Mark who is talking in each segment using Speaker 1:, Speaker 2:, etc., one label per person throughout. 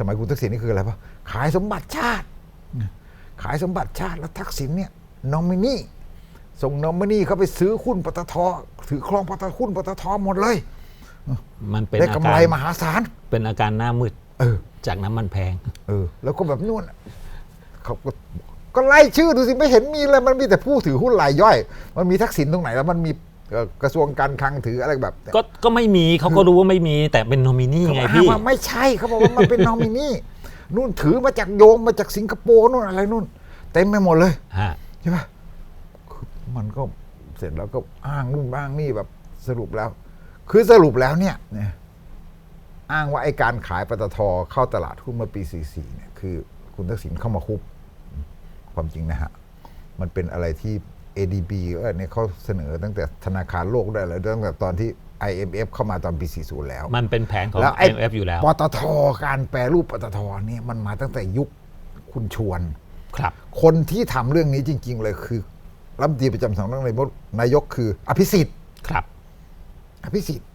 Speaker 1: สมัยคุณทักษิณนี่คืออะไรปะขายสมบัติชาติ ขายสมบัติชาติแล้วทักษิณเนี่ยนอมินีส่งนอมินีเขาไปซื้อหุ้นปตทถือครองปตทหุ้นปตทหมดเลย
Speaker 2: มันเป็น
Speaker 1: ได้
Speaker 2: อากำ
Speaker 1: ไร
Speaker 2: การ
Speaker 1: มหาศาล
Speaker 2: เป็นอาการหน้ามืด
Speaker 1: เออ
Speaker 2: จากน้ำมันแพง
Speaker 1: เออ แล้วก็แบบนู่นน่ะเขาก็ก็ไล่ชื่อดูสิไม่เห็นมีเลยมันมีแต่ผู้ถือหุ้นรายย่อย มันมีทักษิณตรงไหนแล้วมันมีเอ่อ กระทรวงการคลังถืออะไรแบบ
Speaker 2: ก็ก็ไม่มีเขาก็รู้ว่าไม่มีแต่เป็นโนมินี
Speaker 1: เขา
Speaker 2: ไง
Speaker 1: อ้าง
Speaker 2: พี่
Speaker 1: ว่าไม่ใช่เขาบอกว่ามันเป็นนอมินีนู่นถือมาจากโยมมาจากสิงคโปร์นู่นอะไรนู่นเต็มไปหมดเลย
Speaker 2: ฮะ
Speaker 1: ใช่ปะคือมันก็เสร็จแล้วก็อ้างนู่นอ้างนี่แบบสรุปแล้ว คือสรุปแล้วเนี่ยนะอ้างว่าไอ้การขายปตทเข้าตลาดหุ้นเมื่อปี 44 เนี่ยคือ คุณทักษิณเข้ามาคุบความจริงนะฮะ มันเป็นอะไรที่ ADB ก็เนี่ยเขาเสนอตั้งแต่ธนาคารโลกได้เลยตั้งแต่ตอนที่ IMF เข้ามาตอนปี 40 แล้ว
Speaker 2: มันเป็นแผนของ
Speaker 1: แล้วไอ้
Speaker 2: IMF อยู่แล้ว
Speaker 1: ปตทการแปรรูปปตทเนี่ยมันมาตั้งแต่ยุคคุณชวน
Speaker 2: ครับ
Speaker 1: คนที่ทำเรื่องนี้จริง ๆ เลยคือรัฐมนตรีประจำสำนักนายกนายกคือ อภิสิทธิ์
Speaker 2: ครับ
Speaker 1: อภิสิทธิ์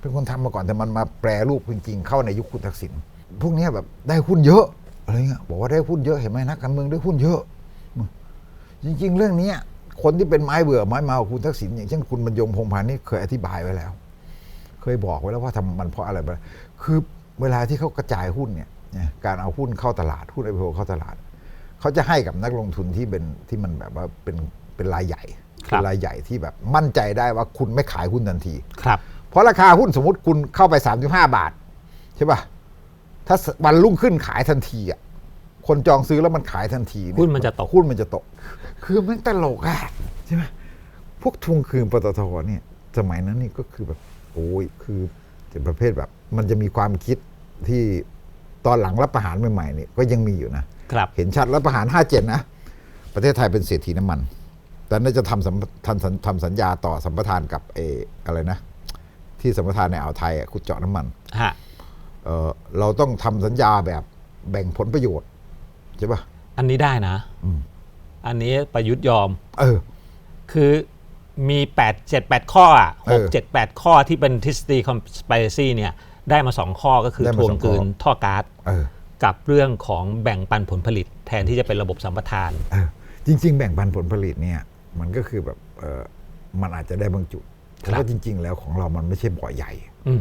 Speaker 1: เป็นคนทำมาก่อนแต่มันมาแปรรูปจริง ๆ เข้าในยุคคุณทักษิณพวกเนี้ยแบบได้หุ้นเยอะอะไรเงี้ยบอกว่าได้หุ้นเยอะเห็นไหมนักการเมืองได้หุ้นเยอะ จริง ๆ เรื่องเนี้ยคนที่เป็นไม้เบื่อไม้เมาคุณทักษิณอย่างเช่นคุณบรรยงพงษ์พานี่เคยอธิบายไว้แล้ว เคยบอกไว้แล้วว่าทำมันเพราะอะไรบ้างคือเวลาที่เขากระจายหุ้นเนี่ยนะการเอาหุ้นเข้าตลาดหุ้นไอพีโอเข้าตลาดเขาจะให้กับนักลงทุนที่เป็นที่มันแบบว่าเป็นเป็นรายใหญ่
Speaker 2: ครับ
Speaker 1: เป็นรายใหญ่ที่แบบมั่นใจได้ว่าคุณไม่ขายหุ้นทันที
Speaker 2: ครับ
Speaker 1: เพราะราคาหุ้นสมมติคุณเข้าไป 35 บาทใช่ป่ะถ้าวันรุ่งขึ้นขายทันทีอะ คนจองซื้อแล้วมันขายทันทีเย
Speaker 2: หุ้นมันจะตก
Speaker 1: หุ้นมันจะตก คือมันตลกอะใช่ไหมพวกทวงคืนปตทเนี่ย สมัยนั้นนี่ก็คือแบบโอ้ยคือจะประเภทแบบ มันจะมีความคิดที่ตอนหลังรับประหารใหม่ๆเนี่ยก็ยังมีอยู่นะ
Speaker 2: ครับ
Speaker 1: เห็นชัดรัฐประหาร57นะประเทศไทยเป็นเศรษฐีน้ำมัน แต่น่าจะทำสัมทำสัญทำสัญญาต่อสัมปทานกับเอออะไรนะ ที่สัมปทานในอ่าวไทยอะขุดเจาะน้ำมัน
Speaker 2: ฮะ
Speaker 1: เออเราต้องทำสัญญาแบบแบ่งผลประโยชน์ ใช่ปะ
Speaker 2: อันนี้ได้นะ
Speaker 1: อืม
Speaker 2: อันนี้ประยุทธ์ยอม
Speaker 1: เออ
Speaker 2: คือมี8 7 8 ข้ออะ
Speaker 1: เออ
Speaker 2: 6 7 8ข้อที่เป็นทฤษฎี conspiracy เนี่ย ได้มา 2 ข้อก็คือ
Speaker 1: ได้
Speaker 2: ท
Speaker 1: มาว
Speaker 2: ง
Speaker 1: สองข้อ
Speaker 2: คืนท่อก๊าซ
Speaker 1: เออ
Speaker 2: กับเรื่องของแบ่งปันผลผลิต แทนที่จะเป็นระบบสัมปทาน
Speaker 1: เออจริง ๆ แบ่งปันผลผลิตเนี่ย มันก็คือแบบเออมันอาจจะได้บางจุดเพ
Speaker 2: ครับ
Speaker 1: ราะว่าจริง ๆ แล้วของเรามันไม่ใช่บ่อใหญ่
Speaker 2: อืม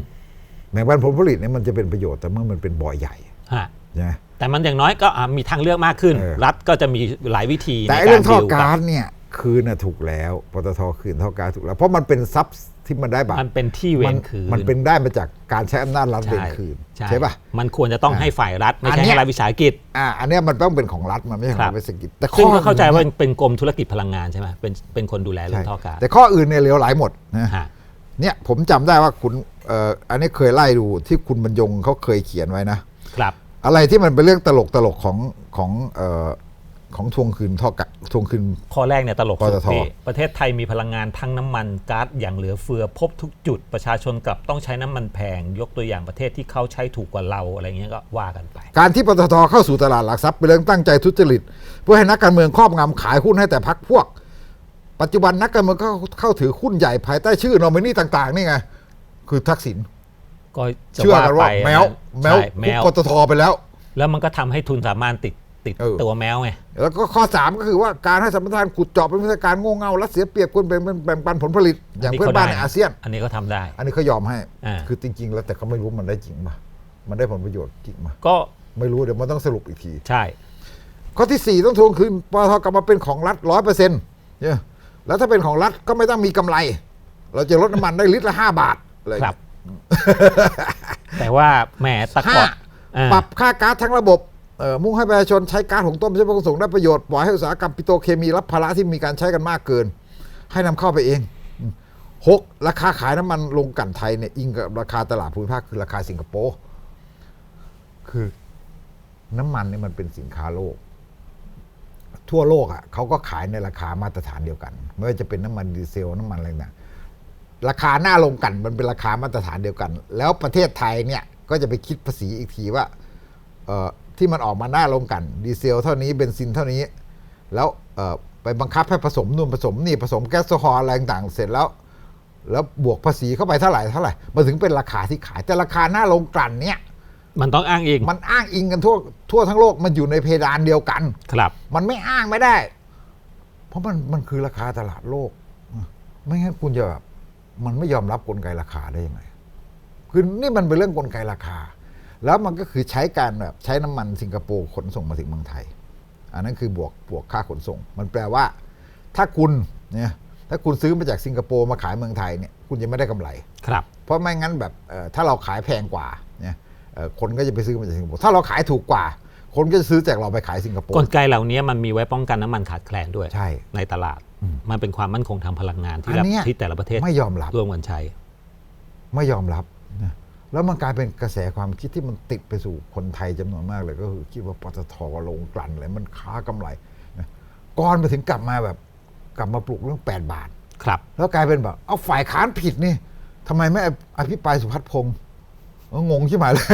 Speaker 1: แบ่งปันผลผลิตเนี่ยมันจะเป็นประโยชน์แต่เมื่อมันเป็นบ่อใหญ่
Speaker 2: ฮะ
Speaker 1: ใช่ไหม
Speaker 2: แต่มันอย่างน้อยก็อะมีทางเลือกมากขึ้น
Speaker 1: เออ
Speaker 2: รัฐก็จะมีหลายวิธี
Speaker 1: แต่
Speaker 2: ใน
Speaker 1: ไอ้
Speaker 2: กา
Speaker 1: เรื่
Speaker 2: ร
Speaker 1: องท่อ
Speaker 2: ดีล
Speaker 1: ก๊า
Speaker 2: กั
Speaker 1: ซ
Speaker 2: บ
Speaker 1: เนี่ยคืนน่ะถูกแล้วปตทคืนท่อก๊าซถูกแล้ว เพราะมันเป็นทรัพย์ที่มันได้บัตร
Speaker 2: มันเป็นที่เว
Speaker 1: มัน
Speaker 2: คืน
Speaker 1: มันเป็นได้มาจากการใช้อำนาจรัฐเว
Speaker 2: ใช่
Speaker 1: รคืน
Speaker 2: ใช่
Speaker 1: ใช่ป่ะ
Speaker 2: มันควรจะต้อง
Speaker 1: อ่า
Speaker 2: ให้ฝ่ายรัฐ ไม่
Speaker 1: อัน
Speaker 2: ใช่
Speaker 1: เนี้ย
Speaker 2: ให้รัฐวิสาหกิจ
Speaker 1: อ่าอันเนี้ยมันต้องเป็นของรัฐมันไม่ใช่ข
Speaker 2: ครั
Speaker 1: อง
Speaker 2: บ
Speaker 1: รัฐวิสาหกิจแต่ข้
Speaker 2: ซึ่ง
Speaker 1: อ
Speaker 2: ก็เข้าใจว่า
Speaker 1: อื่น
Speaker 2: เป็นกรมธุรกิจพลังงานใช่ไหมเป็นเป็นคนดูแลเรื่อ
Speaker 1: ใช่
Speaker 2: งท่อก๊าซ
Speaker 1: แต่ข้ออื่นเนี่ยเหลวไหลหมดนะ
Speaker 2: ฮะ
Speaker 1: เนี่ยผมจำได้ว่าคุณเอ่ออันนี้เคยไล่ดูที่คุณบรรยงเขาเคยเขียนไว้นะ
Speaker 2: ครับ
Speaker 1: อะไรที่มันเป็นเรื่องตลกตลกของของเอ่อของทวงคืนท่อกะทวงคืน
Speaker 2: ข้อแรกเนี่ยตลก
Speaker 1: ป
Speaker 2: สุ
Speaker 1: ต
Speaker 2: ด
Speaker 1: ท
Speaker 2: พี่ประเทศไทยมีพลังงานทั้งน้ำมันก๊าซอย่างเหลือเฟือพบทุกจุดประชาชนกลับต้องใช้น้ำมันแพง ยกตัวอย่างประเทศที่เขาใช้ถูกกว่าเราอะไรเงี้ยก็ว่ากันไป
Speaker 1: การที่ปตทเข้าสู่ตลาดหลักทรัพย์เป็นเรื่องตั้งใจทุจริต เพื่อให้นักการเมืองครอบงำขายหุ้นให้แต่พักพวก ปัจจุบันนักการเมืองก็เข้าถือหุ้นใหญ่ภายใต้ชื่อนอมินีต่าง ๆ นี่ไง คือทักษิณ
Speaker 2: ก็จะ
Speaker 1: เชื่อกันว่า
Speaker 2: ไป
Speaker 1: แมวแมว
Speaker 2: ใช่แมว
Speaker 1: ปตทไปแล้ว
Speaker 2: แล้วมันก็ทำให้ทุนสามารถติดติด
Speaker 1: เออ
Speaker 2: ตัวแมวไง
Speaker 1: แล้วก็ข้อ 3 ก็คือว่าการให้สัมปทานขุดเจาะเป็นวิธีการโง่เง่ารัดเสียเปรียบคนเป็นแบ่งปันผลผลิต อย่างเพื่อนบ้านในอาเซียน
Speaker 2: อันนี้ก็ทำได้
Speaker 1: อันนี้เขายอมให้
Speaker 2: อ่า
Speaker 1: คือจริง ๆ แล้วแต่เขาไม่รู้มันได้จริงป่ะมันได้ผลประโยชน์จริงป่ะ
Speaker 2: ก็
Speaker 1: ไม่รู้เดี๋ยวมันต้องสรุปอีกที
Speaker 2: ใช่
Speaker 1: ข้อที่ 4 ต้องทวงคืนปตทกลับมาเป็นของรัฐร้อยเปอร์เซ็นต์เนี่ยแล้วถ้าเป็นของรัฐก็ไม่ต้องมีกำไร เราจะลดน้ำมันได้ลิตรละห้าบาทเลย
Speaker 2: ครับ แต่ว่าแหมตะก
Speaker 1: ห้า
Speaker 2: อนอ่า
Speaker 1: ปรับค่าก๊าซทั้งระบบเอ่อมุ่งให้ประชาชนใช้ก๊าซหุงต้มใช้ประสงค์ได้ประโยชน์ ปล่อยให้อุตสาหกรรมปิโตรเคมีรับภาระที่มีการใช้กันมากเกิน ให้นำเข้าไปเองอืมหกราคาขายน้ำมันลงกลั่นไทยเนี่ยอิงกับราคาตลาดภูมิภาคคือราคาสิงคโปร์คือน้ำมันเนี่ยมันเป็นสินค้าโลก ทั่วโลกอะเขาก็ขายในราคามาตรฐานเดียวกัน ไม่ว่าจะเป็นน้ำมันดีเซลน้ำมันอะไรต่างๆ ราคาหน้าลงกลันมันเป็นราคามาตรฐานเดียวกัน แล้วประเทศไทยเนี่ยก็จะไปคิดภาษีอีกทีว่าเอ่อที่มันออกมาหน้าลงกลัน ดีเซลเท่านี้เบนซินเท่านี้ แล้วเอ่อไปบังคับให้ผสมนู่นผสมนี่ผสมแก๊สโซฮอล์อะไรต่างๆ เสร็จแล้ว แล้วบวกภาษีเข้าไปเท่าไหร่เท่าไหร่มาถึงเป็นราคาที่ขายแต่ราคาหน้าลงกลั่นเนี่ย
Speaker 2: มันต้องอ้างอิง
Speaker 1: มันอ้างอิงกันทั่วทั่วทั้งโลกมันอยู่ในเพดานเดียวกัน
Speaker 2: ครับ
Speaker 1: มันไม่อ้างไม่ได้ เพราะมันมันคือราคาตลาดโลก ไม่งั้นคุณจะแบบ มันไม่ยอมรับกลไกราคาได้ยังไงคือนี่มันเป็นเรื่องกลไกราคา แล้วมันก็คือใช้การแบบใช้น้ำมันสิงคโปร์ขนส่งมาถึงเมืองไทย อันนั้นคือบวกบวกค่าขนส่ง มันแปลว่า ถ้าคุณเนี่ยถ้าคุณซื้อมาจากสิงคโปร์มาขายเมืองไทยเนี่ยคุณจะไม่ได้กำไร
Speaker 2: ครับ
Speaker 1: เพราะไม่งั้นแบบเอ่อถ้าเราขายแพงกว่าเนี่ยเอ่อคนก็จะไปซื้อมาจากสิงคโปร์ถ้าเราขายถูกกว่า คนก็จะซื้อจากเราไปขายสิงคโปร์
Speaker 2: กลไกเหล่านี้มันมีไว้ป้องกันน้ำมันขาดแคลนด้วย
Speaker 1: ใช่
Speaker 2: ในตลาด มันเป็นความมั่นคงทางพลังงานที่
Speaker 1: อันเนี้ย
Speaker 2: ที่แต่ละประเทศ
Speaker 1: ไม่ยอมรับ
Speaker 2: ร่วมกันใช้
Speaker 1: ไม่ยอมรับนะแล้วมันกลายเป็นกระแสความคิดที่มันติดไปสู่คนไทยจำนวนมากเลย ก็คือคิดว่าปตทลงกลั่นอะไรมันค้ากำไรนะก่อนไปถึงกลับมาแบบกลับมาปลุกเรื่อง 8 บาท
Speaker 2: ครับ
Speaker 1: แล้วกลายเป็นแบบเอาฝ่ายค้านผิดนี่ทำไมไม่อภิปรายสุพัฒน์พงศ์เอองงใช่ไหมเลย